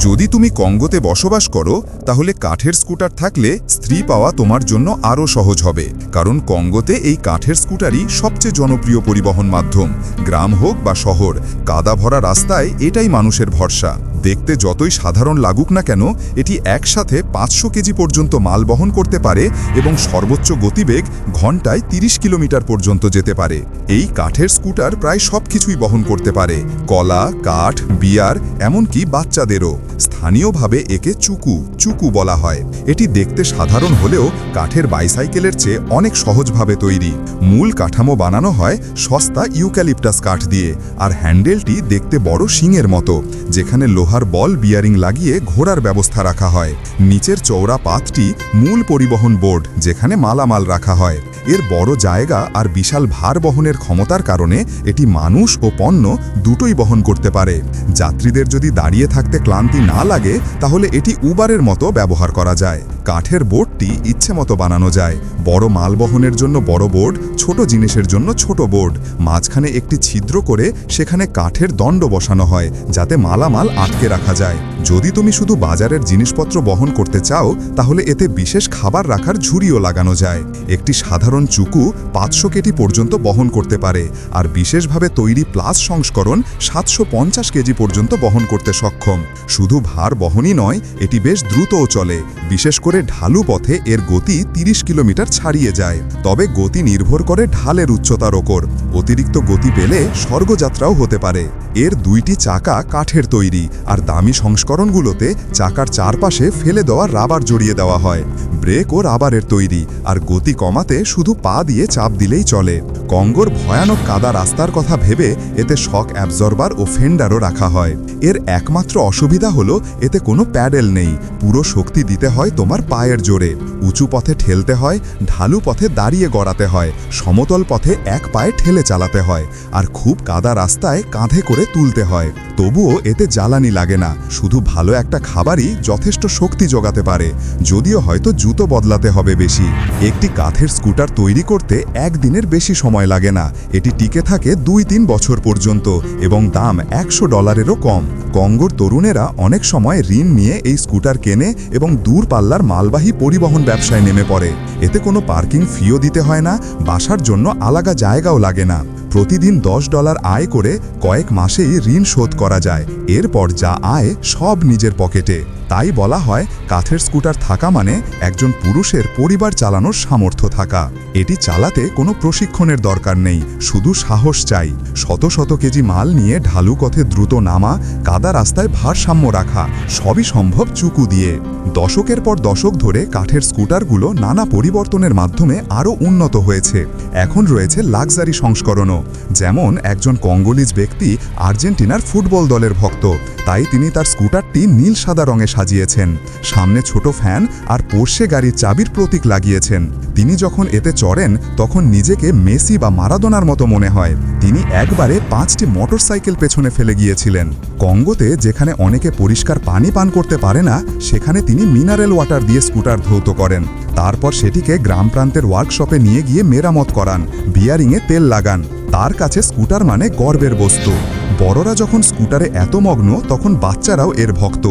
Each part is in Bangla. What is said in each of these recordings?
যদি তুমি কঙ্গোতে বসবাস করো, তাহলে কাঠের স্কুটার থাকলে স্ত্রী পাওয়া তোমার জন্য আরও সহজ হবে। কারণ কঙ্গোতে এই কাঠের স্কুটারই সবচেয়ে জনপ্রিয় পরিবহন মাধ্যম। গ্রাম হোক বা শহর, কাদা ভরা রাস্তায় এটাই মানুষের ভরসা। দেখতে যতই সাধারণ লাগুক না কেন, এটি একসাথে পাঁচশো কেজি পর্যন্ত মাল বহন করতে পারে এবং সর্বোচ্চ গতিবেগ ঘন্টায় ৩০ কিলোমিটার পর্যন্ত যেতে পারে। এই কাঠের স্কুটার প্রায় সব কিছুই বহন করতে পারে। কলা, কাঠ, বিয়ার, এমনকি বাচ্চাদেরও। স্থানীয়ভাবে একে চুকু চুকু বলা হয়। এটি দেখতে সাধারণ হলেও কাঠের বাইসাইকেলের চেয়ে অনেক সহজভাবে তৈরি। মূল কাঠামো বানানো হয় সস্তা ইউক্যালিপটাস কাঠ দিয়ে, আর হ্যান্ডেলটি দেখতে বড় শিংয়ের মতো, যেখানে লোহার বল বিয়ারিং লাগিয়ে ঘোড়ার ব্যবস্থা রাখা হয়। নিচের চৌড়া পাতটি মূল পরিবহন বোর্ড, যেখানে মালামাল রাখা হয়। এর বড় জায়গা আর বিশাল ভার বহনের ক্ষমতার কারণে এটি মানুষ ও পণ্য দুটোই বহন করতে পারে। যাত্রীদের যদি দাঁড়িয়ে থাকতে ক্লান্তি না লাগে, তাহলে এটি উবারের মতো ব্যবহার করা যায়। কাঠের বোর্ডটি ইচ্ছে মতো বানানো যায়। বড় মাল বহনের জন্য বড় বোর্ড, ছোট জিনিসের জন্য ছোট বোর্ড। মাঝখানে একটি ছিদ্র করে সেখানে কাঠের দণ্ড বসানো হয়, যাতে মালামাল আটকে রাখা যায়। যদি তুমি শুধু বাজারের জিনিসপত্র বহন করতে চাও, তাহলে এতে বিশেষ খাবার রাখার ঝুড়িও লাগানো যায়। একটি সাধারণ চুকু পাঁচশো কেটি পর্যন্ত বহন করতে পারে, আর বিশেষভাবে তৈরি প্লাস সংস্করণ সাতশো পঞ্চাশ কেজি পর্যন্ত বহন করতে সক্ষম। শুধু ভার বহনই নয়, এটি বেশ দ্রুতও চলে, বিশেষ করে ঢালু পথে এর গতি ৩০ কিলোমিটার ছাড়িয়ে যায়। তবে গতি নির্ভর করে ঢালের উচ্চতার ওপর। অতিরিক্ত গতি পেলে স্বর্গযাত্রাও হতে পারে। এর দুইটি চাকা কাঠের তৈরি, আর দামি সংস্করণগুলোতে চাকার চারপাশে ফেলে দেওয়া রাবার জড়িয়ে দেওয়া হয়। ব্রেক ও রাবারের তৈরি, আর গতি কমাতে শুধু পা দিয়ে চাপ দিলেই চলে। কঙ্গোর ভয়ানক কাদা রাস্তার কথা ভেবে এতে শক অ্যাবজর্বার ও ফেন্ডারও রাখা হয়। এর একমাত্র অসুবিধা হলো, এতে কোনো প্যাডেল নেই। পুরো শক্তি দিতে হয় তোমার পায়ের জোরে। উঁচু পথে ঠেলতে হয়, ঢালু পথে দাঁড়িয়ে গড়াতে হয়, সমতল পথে এক পায়ে ঠেলে চালাতে হয়, আর খুব কাদা রাস্তায় কাঁধে করে তুলতে হয়। তবুও এতে জ্বালানি লাগে না। শুধু ভালো একটা খাবারই যথেষ্ট শক্তি জোগাতে পারে। যদিও হয়তো জুতো বদলাতে হবে বেশি। একটি কাঠের স্কুটার তৈরি করতে একদিনের বেশি সময় লাগে না। এটি টিকে থাকে দুই তিন বছর পর্যন্ত এবং দাম একশো ডলারেরও কম। কঙ্গোর তরুণেরা অনেক সময় ঋণ নিয়ে এই স্কুটার কেনে এবং দূর পাল্লার মালবাহী পরিবহন ব্যবসায় নেমে পড়ে। এতে কোনো পার্কিং ফিও দিতে হয় না, বাসার জন্য আলাদা জায়গাও লাগে না। প্রতিদিন দশ ডলার আয় করে কয়েক মাসেই ঋণ শোধ করা যায়। এরপর যা আয় সব নিজের পকেটে। তাই বলা হয়, কাঠের স্কুটার থাকা মানে একজন পুরুষের পরিবার চালানোর সামর্থ্য থাকা। এটি চালাতে কোনো প্রশিক্ষণের দরকার নেই, শুধু সাহস চাই। শত শত কেজি মাল নিয়ে ঢালু পথে দ্রুত নামা, কাদা রাস্তায় ভারসাম্য রাখা, সবই সম্ভব চুকু দিয়ে। দশকের পর দশক ধরে কাঠের স্কুটারগুলো নানা পরিবর্তনের মাধ্যমে আরও উন্নত হয়েছে। এখন রয়েছে লাক্সারি সংস্করণও, যেমন একজন কঙ্গোলিজ ব্যক্তি আর্জেন্টিনার ফুটবল দলের ভক্ত। তাই তিনি তার স্কুটারটি নীল সাদা রঙে সাজিয়েছেন। সামনে ছোট ফ্যান আর পোর্শে গাড়ির চাবির প্রতীক লাগিয়েছেন। তিনি যখন এতে চড়েন, তখন নিজেকে মেসি বা মারাদোনার মতো মনে হয়। তিনি একবারে পাঁচটি মোটরসাইকেল পেছনে ফেলে গিয়েছিলেন। কঙ্গোতে, যেখানে অনেকে পরিষ্কার পানি পান করতে পারে না, সেখানে তিনি মিনারেল ওয়াটার দিয়ে স্কুটার ধৌত করেন। তারপর সেটিকে গ্রাম প্রান্তের ওয়ার্কশপে নিয়ে গিয়ে মেরামত করান। বিয়ারিংয়ে তেল লাগান। তার কাছে স্কুটার মানে গর্বের বস্তু। বড়রা যখন স্কুটারে এত মগ্ন, তখন বাচ্চারাও এর ভক্ত।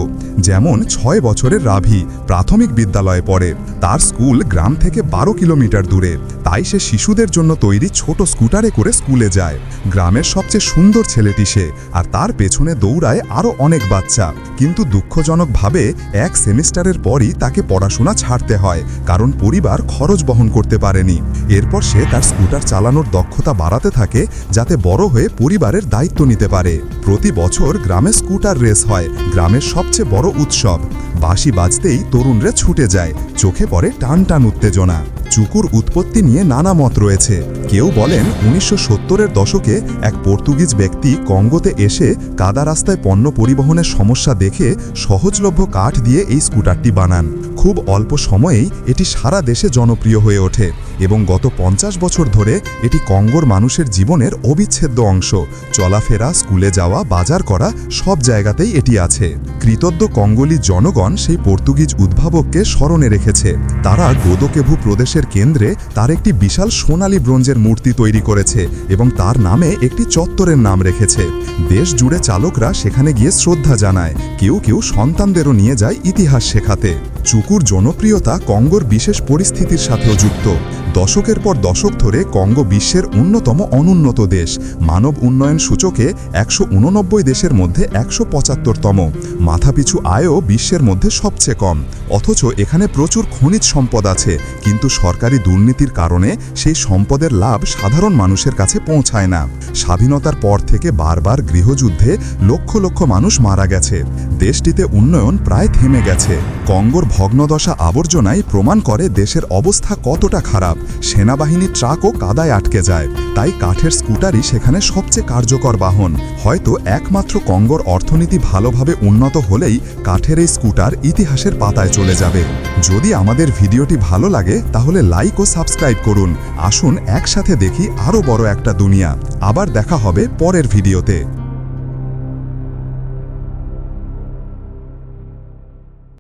যেমন ছয় বছরের রাভি প্রাথমিক বিদ্যালয়ে পড়ে। তার স্কুল গ্রাম থেকে বারো কিলোমিটার দূরে। তাই সে শিশুদের জন্য তৈরি ছোট স্কুটারে করে স্কুলে যায়। গ্রামের সবচেয়ে সুন্দর ছেলেটি সে, আর তার পেছনে দৌড়ায় আরও অনেক বাচ্চা। কিন্তু দুঃখজনকভাবে এক সেমিস্টারের পরই তাকে পড়াশোনা ছাড়তে হয়, কারণ পরিবার খরচ বহন করতে পারেনি। এরপর সে তার স্কুটার চালানোর দক্ষতা বাড়াতে থাকে। যাতে বড় হয়ে পরিবারের দায়িত্ব নিতে পারে। প্রতি বছর গ্রামে স্কুটার রেস হয়, গ্রামের সবচেয়ে বড় উৎসব। বাঁশি বাজতেই তরুণরা ছুটে যায়, চোখে পড়ে টান টান উত্তেজনা। চুকুর উৎপত্তি নিয়ে নানা মত রয়েছে। কেউ বলেন, উনিশশো সত্তরের দশকে এক পর্তুগিজ ব্যক্তি কঙ্গোতে এসে কাদা রাস্তায় পণ্য পরিবহনের সমস্যা দেখে সহজলভ্য কাঠ দিয়ে এই স্কুটারটি বানান। খুব অল্প সময়েই এটি সারা দেশে জনপ্রিয় হয়ে ওঠে এবং গত পঞ্চাশ বছর ধরে এটি কঙ্গোর মানুষের জীবনের অবিচ্ছেদ্য অংশ। চলাফেরা, স্কুলে যাওয়া, বাজার করা সব জায়গাতেই এটি আছে। কৃতজ্ঞ কঙ্গোলি জনগণ সেই পর্তুগিজ উদ্ভাবককে স্মরণে রেখেছে। তারা গোদোকেভু প্রদেশে দেশের কেন্দ্রে তার একটি বিশাল সোনালী ব্রোঞ্জের মূর্তি তৈরি করেছে এবং তার নামে একটি চত্বরের নাম রেখেছে। দেশ জুড়ে চালকরা সেখানে গিয়ে শ্রদ্ধা জানায়। কেউ কেউ সন্তানদেরও নিয়ে যায় ইতিহাস শেখাতে। চুকুর জনপ্রিয়তা কঙ্গোর বিশেষ পরিস্থিতির সাথেও যুক্ত। দশকের পর দশক ধরে কঙ্গো বিশ্বের অন্যতম অনুন্নত দেশ। মানব উন্নয়ন সূচকে একশো উননব্বই দেশের মধ্যে একশো পঁচাত্তরতম। মাথাপিছু আয়ও বিশ্বের মধ্যে সবচেয়ে কম। অথচ এখানে প্রচুর খনিজ সম্পদ আছে। কিন্তু সরকারি দুর্নীতির কারণে সেই সম্পদের লাভ সাধারণ মানুষের কাছে পৌঁছায় না। স্বাধীনতার পর থেকে বারবার গৃহযুদ্ধে লক্ষ লক্ষ মানুষ মারা গেছে। দেশটিতে উন্নয়ন প্রায় থেমে গেছে। কঙ্গোর ভগ্নদশা আবর্জনায় প্রমাণ করে দেশের অবস্থা কতটা খারাপ। সেনাবাহিনী ট্রাকও কাদায় আটকে যায়। তাই কাঠের স্কুটারই সেখানে সবচেয়ে কার্যকর বাহন। হয়তো একমাত্র কঙ্গোর অর্থনীতি ভালোভাবে উন্নত হলেই কাঠের এই স্কুটার ইতিহাসের পাতায় চলে যাবে। যদি আমাদের ভিডিওটি ভালো লাগে, তাহলে লাইক ও সাবস্ক্রাইব করুন। আসুন একসাথে দেখি আরও বড় একটা দুনিয়া। আবার দেখা হবে পরের ভিডিওতে।